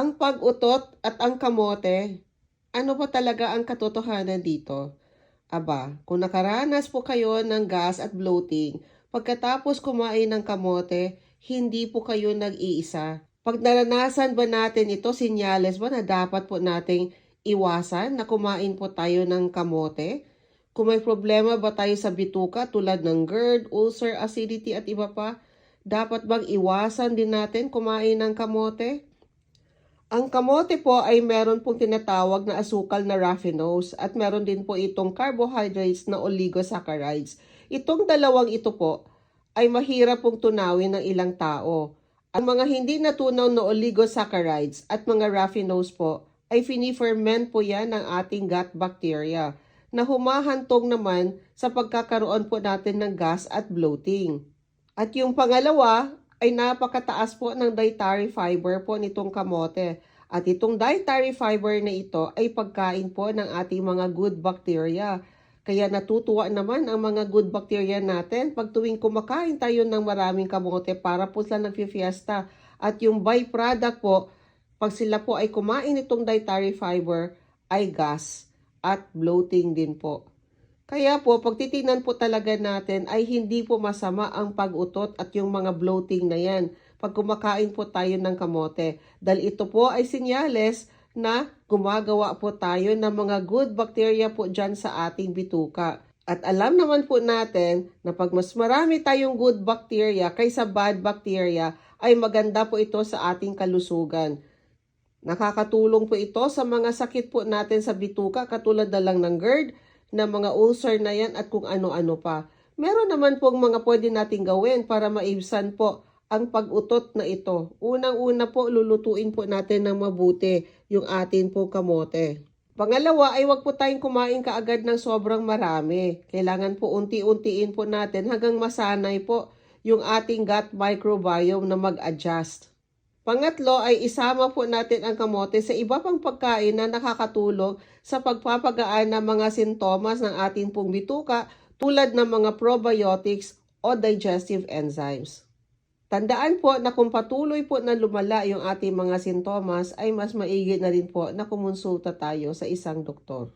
Ang pag-utot at ang kamote, ano ba talaga ang katotohanan dito? Aba, kung nakaranas po kayo ng gas at bloating, pagkatapos kumain ng kamote, hindi po kayo nag-iisa. Pag naranasan ba natin ito, sinyales ba na dapat po nating iwasan na kumain po tayo ng kamote? Kung may problema ba tayo sa bituka tulad ng GERD, ulcer, acidity at iba pa, dapat bang iwasan din natin kumain ng kamote? Ang kamote po ay meron pong tinatawag na asukal na raffinose at meron din po itong carbohydrates na oligosaccharides. Itong dalawang ito po ay mahirap pong tunawin ng ilang tao. Ang mga hindi natunaw na oligosaccharides at mga raffinose po ay finiferment po yan ng ating gut bacteria na humahantong naman sa pagkakaroon po natin ng gas at bloating. At yung pangalawa ay napakataas po ng dietary fiber po nitong kamote. At itong dietary fiber na ito ay pagkain po ng ating mga good bacteria. Kaya natutuwa naman ang mga good bacteria natin pag tuwing kumakain tayo ng maraming kamote para po sila nagfi-fiesta. At yung byproduct po, pag sila po ay kumain itong dietary fiber, ay gas at bloating din po. Kaya po, pag titingnan po talaga natin ay hindi po masama ang pag-utot at yung mga bloating na yan pag kumakain po tayo ng kamote. Dahil ito po ay sinyales na gumagawa po tayo ng mga good bacteria po dyan sa ating bituka. At alam naman po natin na pag mas marami tayong good bacteria kaysa bad bacteria, ay maganda po ito sa ating kalusugan. Nakakatulong po ito sa mga sakit po natin sa bituka katulad na lang ng GERD, na mga ulcer na yan at kung ano-ano pa. Meron naman pong mga pwede nating gawin para maibsan po ang pag-utot na ito. Unang-una po, lulutuin po natin ng mabuti yung atin po kamote. Pangalawa ay wag po tayong kumain kaagad ng sobrang marami. Kailangan po unti-untiin po natin hanggang masanay po yung ating gut microbiome na mag-adjust. Pangatlo ay isama po natin ang kamote sa iba pang pagkain na nakakatulong sa pagpapagaan ng mga sintomas ng ating pong bituka tulad ng mga probiotics o digestive enzymes. Tandaan po na kung patuloy po na lumala yung ating mga sintomas ay mas maigi na rin po na kumonsulta tayo sa isang doktor.